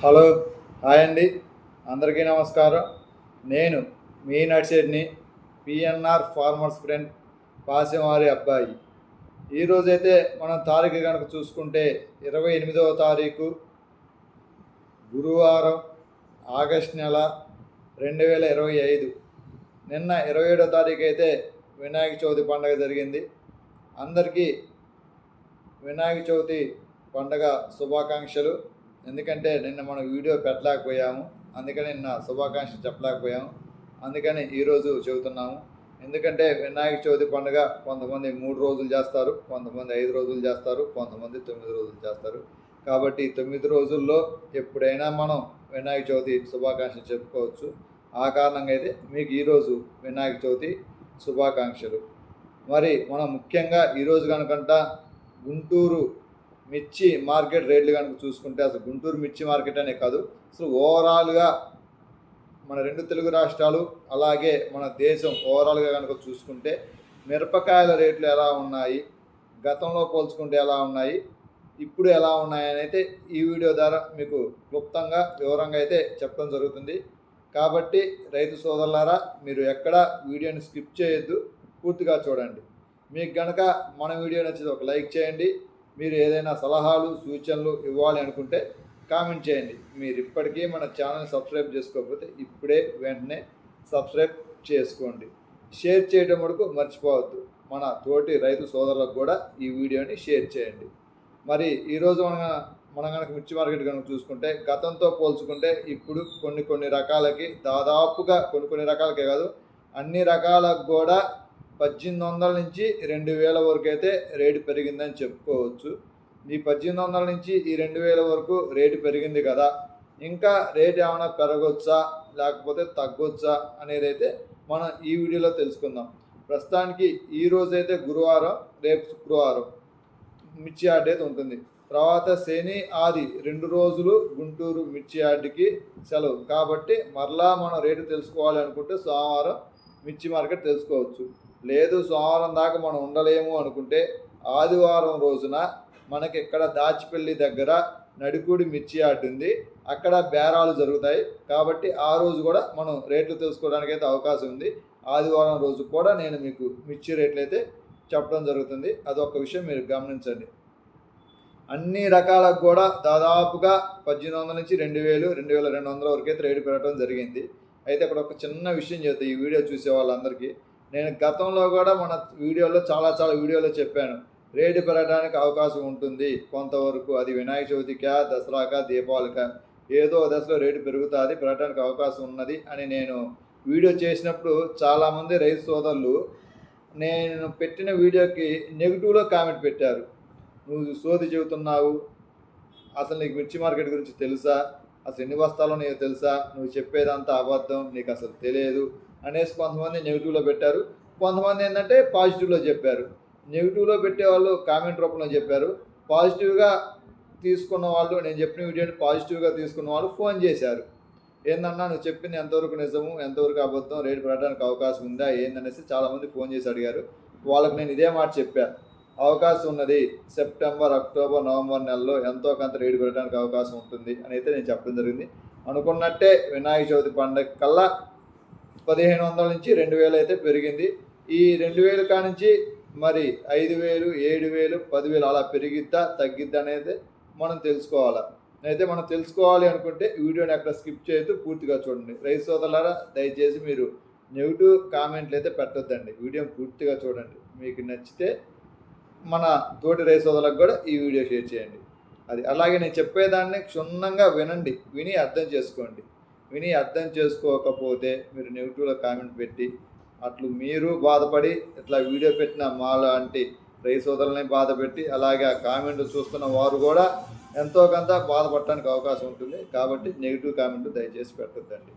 Hello hi అండి. అందరికీ నమస్కారం. నేను మీ నడిచేటిని పిఎన్ఆర్ ఫార్మర్స్ ఫ్రెండ్ పాసివారి అబ్బాయి. ఈరోజైతే మనం తారీఖు కనుక చూసుకుంటే ఇరవై ఎనిమిదవ తారీఖు గురువారం ఆగస్ట్ నెల రెండు వేల ఇరవై ఐదు. నిన్న ఇరవై ఏడో తారీఖు అయితే వినాయక చవితి పండుగ జరిగింది. అందరికీ వినాయక చవితి పండగ శుభాకాంక్షలు. ఎందుకంటే నిన్న మనం వీడియో పెట్టలేకపోయాము. అందుకని నిన్న శుభాకాంక్షలు చెప్పలేకపోయాము. అందుకని ఈరోజు చెబుతున్నాము. ఎందుకంటే వినాయక చవితి పండుగ కొంతమంది మూడు రోజులు చేస్తారు కొంతమంది ఐదు రోజులు చేస్తారు కొంతమంది తొమ్మిది రోజులు చేస్తారు. కాబట్టి తొమ్మిది రోజుల్లో ఎప్పుడైనా మనం వినాయక చవితి శుభాకాంక్షలు చెప్పుకోవచ్చు. ఆ కారణంగా అయితే మీకు ఈరోజు వినాయక చవితి శుభాకాంక్షలు. మరి మనం ముఖ్యంగా ఈరోజు కనుకంట గుంటూరు మిర్చి మార్కెట్ రేట్లు కనుక చూసుకుంటే అసలు గుంటూరు మిర్చి మార్కెట్ అనే కాదు. అసలు ఓవరాల్గా మన రెండు తెలుగు రాష్ట్రాలు అలాగే మన దేశం ఓవరాల్గా కనుక చూసుకుంటే మిరపకాయల రేట్లు ఎలా ఉన్నాయి గతంలో పోల్చుకుంటే ఎలా ఉన్నాయి ఇప్పుడు ఎలా ఉన్నాయని అయితే ఈ వీడియో ద్వారా మీకు క్లుప్తంగా వివరంగా అయితే చెప్పడం జరుగుతుంది. కాబట్టి రైతు సోదరులారా మీరు ఎక్కడ వీడియోని స్కిప్ చేయొద్దు పూర్తిగా చూడండి. మీకు గనక మన వీడియో నచ్చితే ఒక లైక్ చేయండి మీరు ఏదైనా సలహాలు సూచనలు ఇవ్వాలి అనుకుంటే కామెంట్ చేయండి. మీరు ఇప్పటికీ మన ఛానల్ సబ్స్క్రైబ్ చేసుకోకపోతే ఇప్పుడే వెంటనే సబ్స్క్రైబ్ చేసుకోండి. షేర్ చేయడం వరకు మర్చిపోవద్దు. మన తోటి రైతు సోదరులకు కూడా ఈ వీడియోని షేర్ చేయండి. మరి ఈరోజు మన మనం కనుక మిర్చి మార్కెట్ కనుక చూసుకుంటే గతంతో పోల్చుకుంటే ఇప్పుడు కొన్ని కొన్ని రకాలకి దాదాపుగా కొన్ని కొన్ని రకాలకే కాదు అన్ని రకాలకు కూడా పద్దెనిమిది వందల నుంచి రెండు వేల వరకు అయితే రేటు పెరిగిందని చెప్పుకోవచ్చు. ఈ పద్దెనిమిది వందల నుంచి ఈ రెండు వేల వరకు రేటు పెరిగింది కదా. ఇంకా రేట్ ఏమైనా పెరగొచ్చా? లేకపోతే తగ్గొచ్చా? అనేది అయితే మనం ఈ వీడియోలో తెలుసుకుందాం. ప్రస్తుతానికి ఈ రోజైతే గురువారం రేపు శుక్రవారం మిర్చి యార్డ్ అయితే ఉంటుంది. తర్వాత శని ఆది రెండు రోజులు గుంటూరు మిర్చి యార్డ్కి సెలవు. కాబట్టి మరలా మనం రేటు తెలుసుకోవాలి అనుకుంటే సోమవారం మిర్చి మార్కెట్ తెలుసుకోవచ్చు. లేదు సోమవారం దాకా మనం ఉండలేము అనుకుంటే ఆదివారం రోజున మనకి ఇక్కడ దాచిపల్లి దగ్గర నడికూడి మిర్చి యార్డ్ ఉంది. అక్కడ బేరాలు జరుగుతాయి. కాబట్టి ఆ రోజు కూడా మనం రేట్లు తెలుసుకోవడానికి అయితే అవకాశం ఉంది. ఆదివారం రోజు కూడా నేను మీకు మిర్చి రేట్లు అయితే చెప్పడం జరుగుతుంది. అదొక విషయం మీరు గమనించండి. అన్ని రకాలకు కూడా దాదాపుగా పద్దెనిమిది వందల నుంచి రెండు వేలు రెండు వేల రెండు వందల వరకు అయితే రేటు పెరగడం జరిగింది. అయితే ఇక్కడ ఒక చిన్న విషయం చేద్దాం ఈ వీడియో చూసే వాళ్ళందరికీ. నేను గతంలో కూడా మన వీడియోలో చాలా చాలా వీడియోలో చెప్పాను. రేటు పెరగడానికి అవకాశం ఉంటుంది. కొంతవరకు అది వినాయక చవితికా దసరాక దీపావళిక ఏదో దశలో రేటు పెరుగుతుంది పెరగడానికి అవకాశం ఉన్నది అని నేను వీడియో చేసినప్పుడు చాలామంది రైతు సోదరులు నేను పెట్టిన వీడియోకి నెగిటివ్లో కామెంట్ పెట్టారు. నువ్వు సోది చెబుతున్నావు. అసలు నీకు మిర్చి మార్కెట్ గురించి తెలుసా? అసలు ఎన్ని బస్తాలో నీకు తెలుసా? నువ్వు చెప్పేదంతా అబద్ధం నీకు అసలు తెలియదు అనేసి కొంతమంది నెగిటివ్లో పెట్టారు. కొంతమంది ఏంటంటే పాజిటివ్లో చెప్పారు. నెగిటివ్లో పెట్టేవాళ్ళు కామెంట్ రూపంలో చెప్పారు. పాజిటివ్గా తీసుకున్న వాళ్ళు నేను చెప్పిన వీడియోని పాజిటివ్గా తీసుకున్న వాళ్ళు ఫోన్ చేశారు. ఏందన్నా నువ్వు చెప్పింది ఎంతవరకు నిజము ఎంతవరకు అబద్ధం రేటు పెట్టడానికి అవకాశం ఉందా ఏందనేసి చాలామంది ఫోన్ చేసి అడిగారు. వాళ్ళకి నేను ఇదే మాట చెప్పాను అవకాశం ఉన్నది. సెప్టెంబర్ అక్టోబర్ నవంబర్ నెలలో ఎంతో కొంత రేటు పెట్టడానికి అవకాశం ఉంటుంది అని అయితే నేను చెప్పడం జరిగింది. అనుకున్నట్టే వినాయక చవితి పండగ కల్లా పదిహేను వందల నుంచి రెండు వేలు అయితే పెరిగింది. ఈ రెండు వేలు కానించి మరి ఐదు వేలు ఏడు వేలు పదివేలు అలా పెరిగిద్దా తగ్గిద్దా అనేది మనం తెలుసుకోవాలి? అయితే మనం తెలుసుకోవాలి అనుకుంటే వీడియోని అక్కడ స్కిప్ చేయొద్దు పూర్తిగా చూడండి. రైతు సోదరులారా దయచేసి మీరు నెగిటివ్ కామెంట్లు అయితే పెట్టొద్దండి. వీడియో పూర్తిగా చూడండి. మీకు నచ్చితే మన తోటి రైస్ సోదరులకు కూడా ఈ వీడియో షేర్ చేయండి. అది అలాగే నేను చెప్పేదాన్ని క్షుణ్ణంగా వినండి. విని అర్థం చేసుకోండి. విని అర్థం చేసుకోకపోతే మీరు నెగిటివ్లో కామెంట్ పెట్టి అట్లు మీరు బాధపడి ఇట్లా వీడియో పెట్టిన మా లాంటి రైతు సోదరులని బాధ పెట్టి అలాగే ఆ కామెంట్ చూస్తున్న వారు కూడా ఎంతో కొంత బాధపడటానికి అవకాశం ఉంటుంది. కాబట్టి నెగిటివ్ కామెంట్ దయచేసి పెట్టొద్దండి.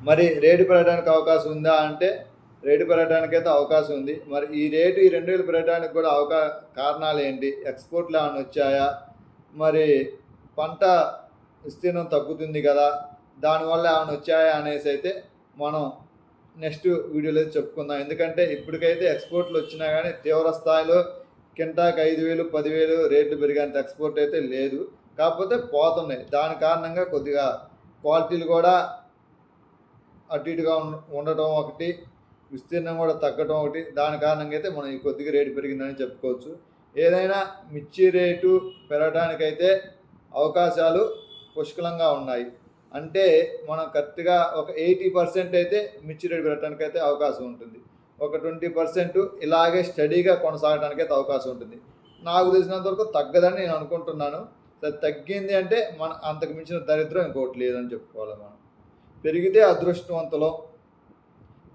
మరి రేటు పెరగడానికి అవకాశం ఉందా అంటే రేటు పెరగడానికి అయితే అవకాశం ఉంది. మరి ఈ రేటు ఈ రెండు వేలు పెరగడానికి కూడా అవకా కారణాలు ఏంటి? ఎక్స్పోర్ట్లు ఏమైనా వచ్చాయా? మరి పంట విస్తీర్ణం తగ్గుతుంది కదా దానివల్ల ఏమైనా వచ్చాయా అనేసి అయితే మనం నెక్స్ట్ వీడియోలో చెప్పుకుందాం. ఎందుకంటే ఇప్పటికైతే ఎక్స్పోర్ట్లు వచ్చినా కానీ తీవ్ర స్థాయిలో కింటాకి ఐదు వేలు పదివేలు రేట్లు పెరిగేంత ఎక్స్పోర్ట్ అయితే లేదు. కాకపోతే పోతున్నాయి. దాని కారణంగా కొద్దిగా క్వాలిటీలు కూడా అటు ఇటుగా ఉండటం ఒకటి. విస్తీర్ణం కూడా తగ్గటం ఒకటి. దాని కారణంగా అయితే మనం ఈ కొద్దిగా రేటు పెరిగిందని చెప్పుకోవచ్చు. ఏదైనా మిర్చి రేటు పెరగడానికైతే అవకాశాలు పుష్కలంగా ఉన్నాయి. అంటే మనం కరెక్ట్గా ఒక ఎయిటీ పర్సెంట్ అయితే మిర్చి రేటు పెరగడానికి అయితే అవకాశం ఉంటుంది. ఒక ట్వంటీ పర్సెంట్ ఇలాగే స్టడీగా కొనసాగడానికి అయితే అవకాశం ఉంటుంది. నాకు తెలిసినంత వరకు తగ్గదని నేను అనుకుంటున్నాను. తగ్గింది అంటే మన అంతకు మించిన దరిద్రం ఇంకోటి లేదని చెప్పుకోవాలి మనం. పెరిగితే అదృష్టవంతులం.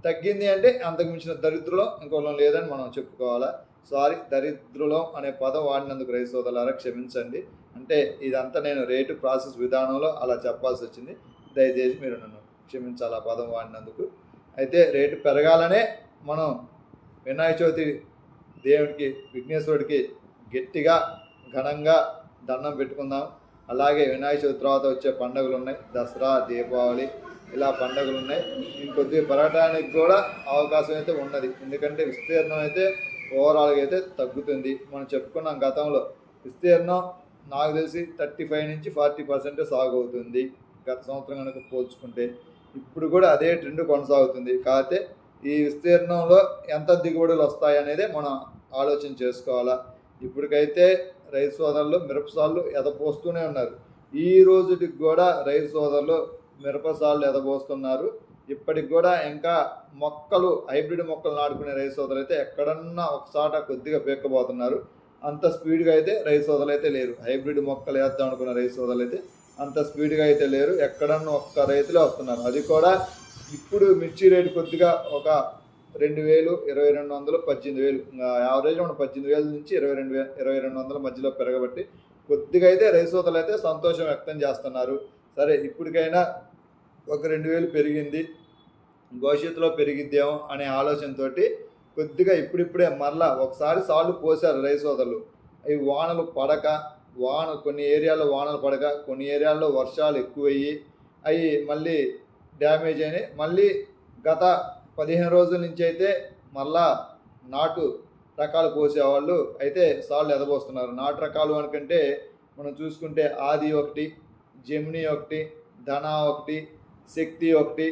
తగ్గింది అంటే అంతకు మించిన దరిద్రులం ఇంకోలం లేదని మనం చెప్పుకోవాలా? సారీ దరిద్రులం అనే పదం వాడినందుకు రైతు సోదరులారా క్షమించండి. అంటే ఇదంతా నేను రేటు ప్రాసెస్ విధానంలో అలా చెప్పాల్సి వచ్చింది. దయచేసి మీరు నన్ను క్షమించాలి ఆ పదం వాడినందుకు? అయితే రేటు పెరగాలనే మనం వినాయక చవితి దేవుడికి విఘ్నేశ్వరుడికి గట్టిగా ఘనంగా దండం పెట్టుకుందాం. అలాగే వినాయక చవితి తర్వాత వచ్చే పండుగలు ఉన్నాయి. దసరా దీపావళి ఇలా పండుగలు ఉన్నాయి. ఇంకొద్ది పెరగడానికి కూడా అవకాశం అయితే ఉన్నది. ఎందుకంటే విస్తీర్ణం అయితే ఓవరాల్గా అయితే తగ్గుతుంది. మనం చెప్పుకున్నాం గతంలో విస్తీర్ణం నాకు తెలిసి థర్టీ ఫైవ్ నుంచి ఫార్టీ పర్సెంట్ సాగు అవుతుంది గత సంవత్సరం కనుక పోల్చుకుంటే ఇప్పుడు కూడా అదే ట్రెండ్ కొనసాగుతుంది. కాకపోతే ఈ విస్తీర్ణంలో ఎంత దిగుబడులు వస్తాయి అనేది మనం ఆలోచన చేసుకోవాలా. ఇప్పటికైతే రైతు సోదరులు మిరపసాళ్ళు ఎదపోస్తూనే ఉన్నారు. ఈ రోజుటికి కూడా రైతు సోదరులు మిరపసాళ్ళు ఎదబోస్తున్నారు ఇప్పటికి కూడా ఇంకా మొక్కలు హైబ్రిడ్ మొక్కలు నాటుకునే రైతు సోదరులు అయితే ఎక్కడన్నా ఒకసాట కొద్దిగా పీక్కబోతున్నారు అంత స్పీడ్గా అయితే రైతు సోదలు అయితే లేరు. హైబ్రిడ్ మొక్కలు వేద్దాం అనుకున్న రైతు సోదలు అయితే అంత స్పీడ్గా అయితే లేరు. ఎక్కడన్నా ఒక్క రైతులే వస్తున్నారు. అది కూడా ఇప్పుడు మిర్చి రేటు కొద్దిగా ఒక రెండు వేలు ఇరవై రెండు వందలు పద్దెనిమిది వేలు యావరేజ్ మనం పద్దెనిమిది వేల నుంచి ఇరవై రెండు వేల ఇరవై రెండు వందల మధ్యలో పెరగబట్టి కొద్దిగా అయితే రైతు సోదలు అయితే సంతోషం వ్యక్తం చేస్తున్నారు. సరే ఇప్పటికైనా ఒక రెండు వేలు పెరిగింది. భవిష్యత్తులో పెరిగిద్దేమో అనే ఆలోచనతో కొద్దిగా ఇప్పుడిప్పుడే మరలా ఒకసారి సార్లు పోసారు రైసోదలు అవి వానలు పడక వాన కొన్ని ఏరియాల్లో వానలు పడక కొన్ని ఏరియాల్లో వర్షాలు ఎక్కువయ్యి అవి మళ్ళీ డ్యామేజ్ అయినాయి. మళ్ళీ గత పదిహేను రోజుల నుంచి అయితే మళ్ళా నాటు రకాలు పోసేవాళ్ళు అయితే సాళ్ళు ఎదబోస్తున్నారు. నాటు రకాలు అనుకంటే మనం చూసుకుంటే ఆది ఒకటి జెమిని ఒకటి ధన ఒకటి శక్తి ఒకటి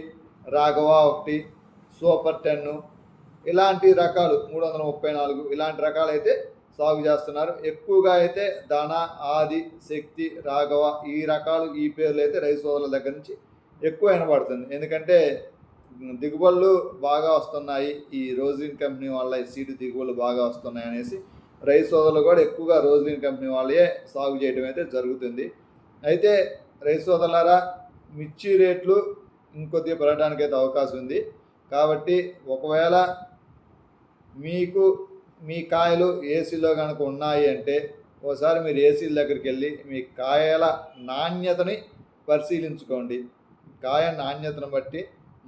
రాఘవ ఒకటి సూపర్ టెన్ను ఇలాంటి రకాలు మూడు వందల ముప్పై నాలుగు ఇలాంటి రకాలు అయితే సాగు చేస్తున్నారు. ఎక్కువగా అయితే ధన ఆది శక్తి రాఘవ ఈ రకాలు ఈ పేర్లు అయితే రైతు సోదరుల దగ్గర నుంచి ఎక్కువ వినబడుతుంది. ఎందుకంటే దిగుబడులు బాగా వస్తున్నాయి. ఈ రోజిన్ కంపెనీ వాళ్ళ ఈ సీడ్ దిగుబడులు బాగా వస్తున్నాయి అనేసి రైతు సోదరులు కూడా ఎక్కువగా రోజిన్ కంపెనీ వాళ్ళే సాగు చేయడం అయితే జరుగుతుంది. అయితే రైతు సోదరులారా మిర్చి రేట్లు ఇంకొద్దిగా పెరగడానికి అయితే అవకాశం ఉంది. కాబట్టి ఒకవేళ మీకు మీ కాయలు ఏసీలో కనుక ఉన్నాయి అంటే ఒకసారి మీరు ఏసీల దగ్గరికి వెళ్ళి మీ కాయల నాణ్యతని పరిశీలించుకోండి. కాయ నాణ్యతను బట్టి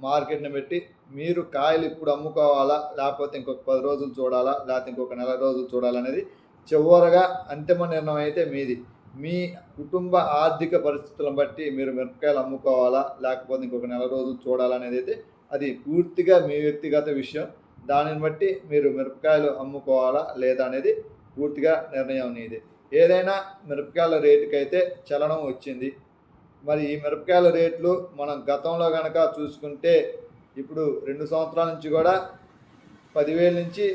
మార్కెట్ని బట్టి మీరు కాయలు ఇప్పుడు అమ్ముకోవాలా లేకపోతే ఇంకొక పది రోజులు చూడాలా లేకపోతే ఇంకొక నెల రోజులు చూడాలనేది చివరగా అంతిమ నిర్ణయం అయితే మీది. మీ కుటుంబ ఆర్థిక పరిస్థితులను బట్టి మీరు మిరపకాయలు అమ్ముకోవాలా? లేకపోతే ఇంకొక నెల రోజులు చూడాలనేది అయితే అది పూర్తిగా మీ వ్యక్తిగత విషయం. దానిని బట్టి మీరు మిరపకాయలు అమ్ముకోవాలా లేదా అనేది పూర్తిగా నిర్ణయం నీది. ఏదైనా మిరపకాయల రేటుకైతే చలనం వచ్చింది. మరి ఈ మిరపకాయల రేట్లు మనం గతంలో కనుక చూసుకుంటే ఇప్పుడు రెండు సంవత్సరాల నుంచి కూడా పదివేల నుంచి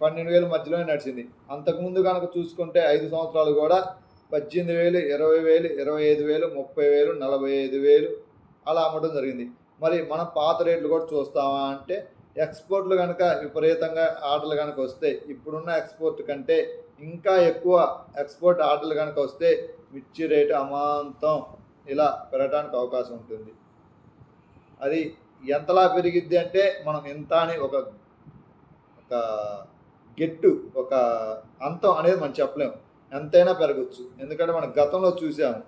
పన్నెండు వేల మధ్యలోనే నడిచింది. అంతకుముందు కనుక చూసుకుంటే ఐదు సంవత్సరాలు కూడా పద్దెనిమిది వేలు ఇరవై వేలు ఇరవై ఐదు వేలు ముప్పై వేలు నలభై ఐదు వేలు అలా అమ్మడం జరిగింది. మరి మనం పాత రేట్లు కూడా చూస్తామా అంటే ఎక్స్పోర్ట్లు కనుక విపరీతంగా ఆర్డర్లు కనుక వస్తే ఇప్పుడున్న ఎక్స్పోర్ట్ కంటే ఇంకా ఎక్కువ ఎక్స్పోర్ట్ ఆర్డర్లు కనుక వస్తే మిర్చి రేటు అమాంతం ఇలా పెరగడానికి అవకాశం ఉంటుంది. అది ఎంతలా పెరిగిద్ది అంటే మనం ఎంత అని ఒక ఒక గెట్టు ఒక అంతం అనేది మనం చెప్పలేము. ఎంతైనా పెరగచ్చు. ఎందుకంటే మనం గతంలో చూసాము.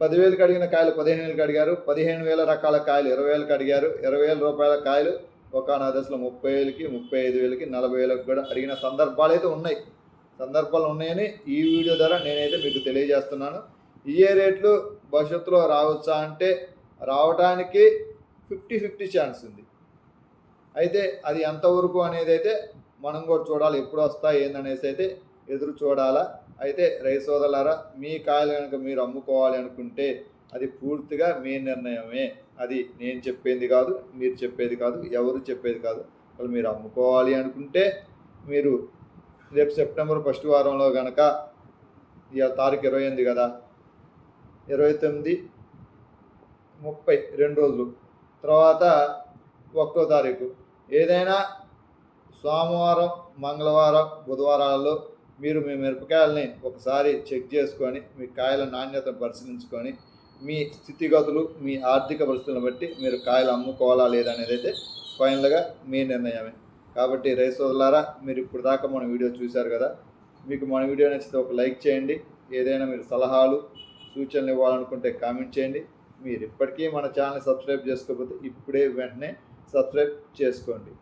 పదివేలకు అడిగిన కాయలు పదిహేను వేలకు అడిగారు. పదిహేను వేల రకాల కాయలు ఇరవై వేలకు అడిగారు. ఇరవై వేల రూపాయల కాయలు ఒక నా దశలో ముప్పై వేలకి ముప్పై ఐదు వేలకి నలభై వేలకు కూడా అడిగిన సందర్భాలు అయితే ఉన్నాయి. సందర్భాలు ఉన్నాయని ఈ వీడియో ద్వారా నేనైతే మీకు తెలియజేస్తున్నాను. ఏ రేట్లు భవిష్యత్తులో రావచ్చా అంటే రావడానికి ఫిఫ్టీ ఫిఫ్టీ ఛాన్స్ ఉంది. అయితే అది ఎంతవరకు అనేది అయితే మనం కూడా చూడాలి. ఎప్పుడు వస్తాయి ఏందనేసి అయితే ఎదురు చూడాలా? అయితే రైతు సోదరులారా మీ కాయలు కనుక మీరు అమ్ముకోవాలి అనుకుంటే అది పూర్తిగా మీ నిర్ణయమే. అది నేను చెప్పేది కాదు మీరు చెప్పేది కాదు ఎవరు చెప్పేది కాదు. అసలు మీరు అమ్ముకోవాలి అనుకుంటే మీరు రేపు సెప్టెంబర్ ఫస్ట్ వారంలో కనుక తారీఖు ఇరవై ఎనిమిది కదా? ఇరవై తొమ్మిది ముప్పై రెండు రోజులు. తర్వాత ఒకటో తారీఖు. ఏదైనా సోమవారం మంగళవారం బుధవారాల్లో మీరు మీ మిరపకాయలని ఒకసారి చెక్ చేసుకొని మీ కాయల నాణ్యతను పరిశీలించుకొని మీ స్థితిగతులు మీ ఆర్థిక పరిస్థితులను బట్టి మీరు కాయలు అమ్ముకోవాలా లేదా అనేది అయితే ఫైనల్గా మీ నిర్ణయమే. కాబట్టి రైతు మీరు ఇప్పుడు దాకా మన వీడియో చూశారు కదా? మీకు మన వీడియో నచ్చితే ఒక లైక్ చేయండి. ఏదైనా మీరు సలహాలు సూచనలు ఇవ్వాలనుకుంటే కామెంట్ చేయండి. మీరు ఇప్పటికీ మన ఛానల్ సబ్స్క్రైబ్ చేసుకోకపోతే ఇప్పుడే వెంటనే సబ్స్క్రైబ్ చేసుకోండి.